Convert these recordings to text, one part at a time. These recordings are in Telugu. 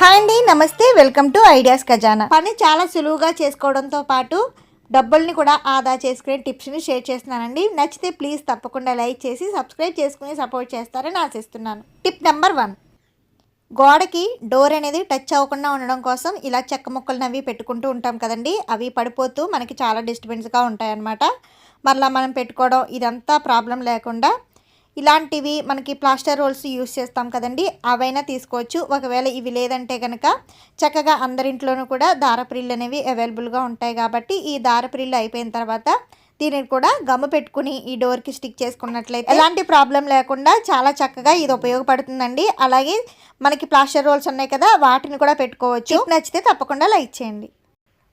హాయ్ అండి నమస్తే వెల్కమ్ టు ఐడియాస్ ఖజానా. పని చాలా సులువుగా చేసుకోవడంతో పాటు డబ్బుల్ని కూడా ఆదా చేసుకునే టిప్స్ని షేర్ చేస్తున్నానండి. నచ్చితే ప్లీజ్ తప్పకుండా లైక్ చేసి సబ్స్క్రైబ్ చేసుకుని సపోర్ట్ చేస్తారని ఆశిస్తున్నాను. Tip number one. గోడకి డోర్ అనేది టచ్ అవ్వకుండా ఉండడం కోసం ఇలా చెక్క ముక్కలను అవి పెట్టుకుంటూ ఉంటాం కదండి. అవి పడిపోతూ మనకి చాలా డిస్టర్బెన్స్గా ఉంటాయన్నమాట. మరలా మనం పెట్టుకోవడం ఇదంతా ప్రాబ్లం లేకుండా ఇలాంటివి మనకి ప్లాస్టర్ రోల్స్ యూస్ చేస్తాం కదండి అవైనా తీసుకోవచ్చు. ఒకవేళ ఇవి లేదంటే కనుక చక్కగా అందరింట్లోనూ కూడా దారప్రిల్లు అనేవి అవైలబుల్గా ఉంటాయి కాబట్టి ఈ దారప్రిల్లు అయిపోయిన తర్వాత దీనిని కూడా గమ్ము పెట్టుకుని ఈ డోర్కి స్టిక్ చేసుకున్నట్లయితే ఎలాంటి ప్రాబ్లం లేకుండా చాలా చక్కగా ఇది ఉపయోగపడుతుందండి. అలాగే మనకి ప్లాస్టర్ రోల్స్ ఉన్నాయి కదా వాటిని కూడా పెట్టుకోవచ్చు. నచ్చితే తప్పకుండా లైక్ చేయండి.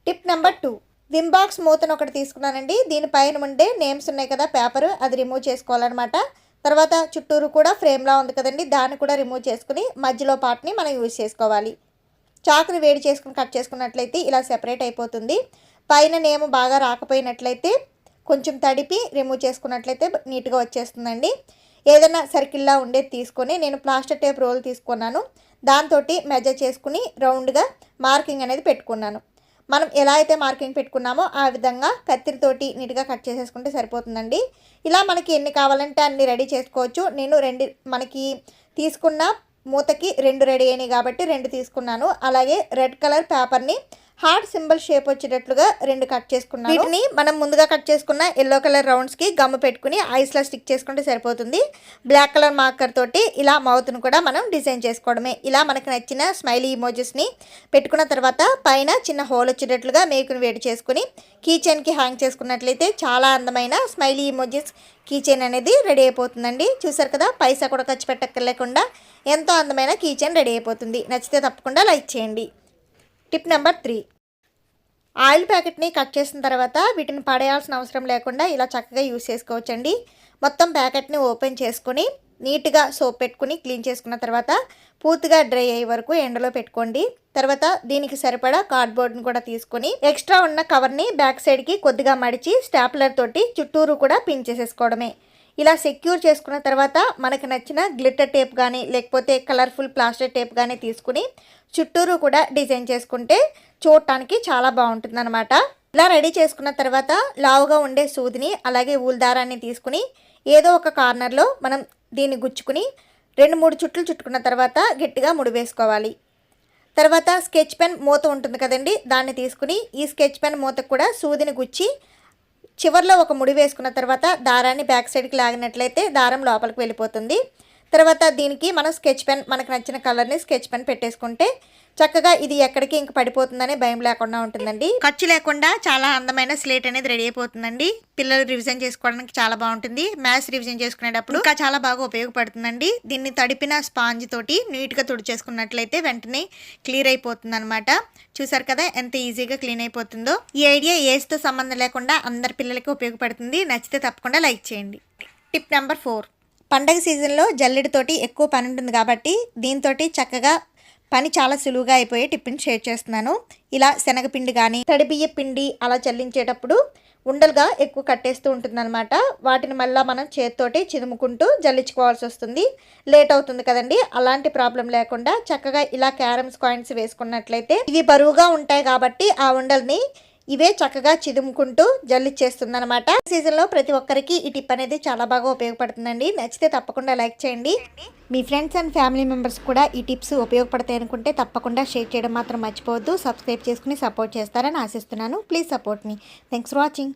Tip number two Vim box మూతను ఒకటి తీసుకున్నానండి. దీనిపైన ఉండే నేమ్స్ ఉన్నాయి కదా పేపర్ అది రిమూవ్ చేసుకోవాలన్నమాట. తర్వాత చుట్టూరు కూడా ఫ్రేమ్లా ఉంది కదండి. దాన్ని కూడా రిమూవ్ చేసుకుని మధ్యలో పార్ట్ని మనం యూజ్ చేసుకోవాలి. చాకుని వేడి చేసుకుని కట్ చేసుకున్నట్లయితే ఇలా సెపరేట్ అయిపోతుంది. పైన నేము బాగా రాకపోయినట్లయితే కొంచెం తడిపి రిమూవ్ చేసుకున్నట్లయితే నీట్గా వచ్చేస్తుందండి. ఏదైనా సర్కిల్లా ఉండేది తీసుకొని నేను ప్లాస్టర్ టేప్ రోల్ తీసుకున్నాను. దాంతో మెజర్ చేసుకుని రౌండ్గా మార్కింగ్ అనేది పెట్టుకున్నాను. మనం ఎలా అయితే మార్కింగ్ పెట్టుకున్నామో ఆ విధంగా కత్తిరితోటి నీట్గా కట్ చేసేసుకుంటే సరిపోతుందండి. ఇలా మనకి ఎన్ని కావాలంటే అన్ని రెడీ చేసుకోవచ్చు. నేను రెండు మనకి తీసుకున్న మూతకి రెండు రెడీ అయినాయి కాబట్టి రెండు తీసుకున్నాను. అలాగే రెడ్ కలర్ పేపర్ని హార్ట్ సింబల్ షేప్ వచ్చేటట్లుగా రెండు కట్ చేసుకున్నాను. వీటిని మనం ముందుగా కట్ చేసుకున్న ఎల్లో కలర్ రౌండ్స్కి గమ్ము పెట్టుకుని ఐస్లో స్టిక్ చేసుకుంటే సరిపోతుంది. బ్లాక్ కలర్ మార్కర్ తోటి ఇలా మౌత్ను కూడా మనం డిజైన్ చేసుకోవడమే. ఇలా మనకు నచ్చిన స్మైలీ ఇమోజెస్ని పెట్టుకున్న తర్వాత పైన చిన్న హోల్ వచ్చేటట్లుగా మేకుని వేడి చేసుకుని కీ చైన్కి హ్యాంగ్ చేసుకున్నట్లయితే చాలా అందమైన స్మైలీ ఇమోజెస్ కీ చైన్ అనేది రెడీ అయిపోతుందండి. చూసారు కదా పైసా కూడా ఖర్చు పెట్టక్కర్లేకుండా ఎంతో అందమైన కీ చైన్ రెడీ అయిపోతుంది. నచ్చితే తప్పకుండా లైక్ చేయండి. Tip number three. ఆయిల్ ప్యాకెట్ని కట్ చేసిన తర్వాత వీటిని పడేయాల్సిన అవసరం లేకుండా ఇలా చక్కగా యూస్ చేసుకోవచ్చండి. మొత్తం ప్యాకెట్ని ఓపెన్ చేసుకొని నీట్గా సోప్ పెట్టుకుని క్లీన్ చేసుకున్న తర్వాత పూర్తిగా డ్రై అయ్యే వరకు ఎండలో పెట్టుకోండి. తర్వాత దీనికి సరిపడా కార్డ్బోర్డ్ని కూడా తీసుకొని ఎక్స్ట్రా ఉన్న కవర్ని బ్యాక్ సైడ్కి కొద్దిగా మడిచి స్టాప్లర్ తోటి చుట్టూరు కూడా పిన్ చేసేసుకోవడమే. ఇలా సెక్యూర్ చేసుకున్న తర్వాత మనకు నచ్చిన గ్లిటర్ టేప్ కానీ లేకపోతే కలర్ఫుల్ ప్లాస్టర్ టేప్ కానీ తీసుకుని చుట్టూరు కూడా డిజైన్ చేసుకుంటే చూడటానికి చాలా బాగుంటుంది అనమాట ఇలా రెడీ చేసుకున్న తర్వాత లావుగా ఉండే సూదిని అలాగే ఊల్ దారాన్ని తీసుకుని ఏదో ఒక కార్నర్లో మనం దీన్ని గుచ్చుకుని రెండు మూడు చుట్లు చుట్టుకున్న తర్వాత గట్టిగా ముడి వేసుకోవాలి. తర్వాత స్కెచ్ పెన్ మూత ఉంటుంది కదండి దాన్ని తీసుకుని ఈ స్కెచ్ పెన్ మూతకు కూడా సూదిని గుచ్చి చివర్లో ఒక ముడి వేసుకున్న తర్వాత దారాన్ని బ్యాక్ సైడ్కి లాగినట్లయితే దారం లోపలికి వెళ్ళిపోతుంది. తర్వాత దీనికి మనం స్కెచ్ పెన్ మనకు నచ్చిన కలర్ని స్కెచ్ పెన్ పెట్టేసుకుంటే చక్కగా ఇది ఎక్కడికి ఇంక పడిపోతుందనే భయం లేకుండా ఉంటుందండి. ఖర్చు లేకుండా చాలా అందమైన స్లేట్ అనేది రెడీ అయిపోతుందండి. పిల్లలు రివిజన్ చేసుకోవడానికి చాలా బాగుంటుంది. మ్యాథ్స్ రివిజన్ చేసుకునేటప్పుడు ఇంకా చాలా బాగా ఉపయోగపడుతుందండి. దీన్ని తడిపిన స్పాంజ్ తోటి నీట్గా తుడిచేసుకున్నట్లయితే వెంటనే క్లియర్ అయిపోతుంది అనమాట చూసారు కదా ఎంత ఈజీగా క్లీన్ అయిపోతుందో. ఈ ఐడియా ఏజ్తో సంబంధం లేకుండా అందరి పిల్లలకి ఉపయోగపడుతుంది. నచ్చితే తప్పకుండా లైక్ చేయండి. Tip number four. పండగ సీజన్లో జల్లెడితోటి ఎక్కువ పని ఉంటుంది కాబట్టి దీంతో చక్కగా పని చాలా సులువుగా అయిపోయి టిఫిన్ షేర్ చేస్తున్నాను. ఇలా శనగపిండి కానీ తడిబియ్య పిండి అలా చల్లించేటప్పుడు ఉండలుగా ఎక్కువ కట్టేస్తూ ఉంటుందన్నమాట. వాటిని మళ్ళీ మనం చేతితోటి చిదుముకుంటూ జల్లించుకోవాల్సి వస్తుంది. లేట్ అవుతుంది కదండి అలాంటి ప్రాబ్లం లేకుండా చక్కగా ఇలా క్యారమ్స్ కాయిన్స్ వేసుకున్నట్లయితే ఇవి బరువుగా ఉంటాయి కాబట్టి ఆ ఉండల్ని ఇవే చక్కగా చిదుముకుంటూ జల్లిచ్చేస్తుంది అనమాట సీజన్లో ప్రతి ఒక్కరికి ఈ టిప్ అనేది చాలా బాగా ఉపయోగపడుతుందండి. నచ్చితే తప్పకుండా లైక్ చేయండి. మీ ఫ్రెండ్స్ అండ్ ఫ్యామిలీ మెంబర్స్ కూడా ఈ టిప్స్ ఉపయోగపడతాయి అనుకుంటే తప్పకుండా షేర్ చేయడం మాత్రం మర్చిపోవద్దు. సబ్స్క్రైబ్ చేసుకుని సపోర్ట్ చేస్తారని ఆశిస్తున్నాను. Please support me. Thanks for watching.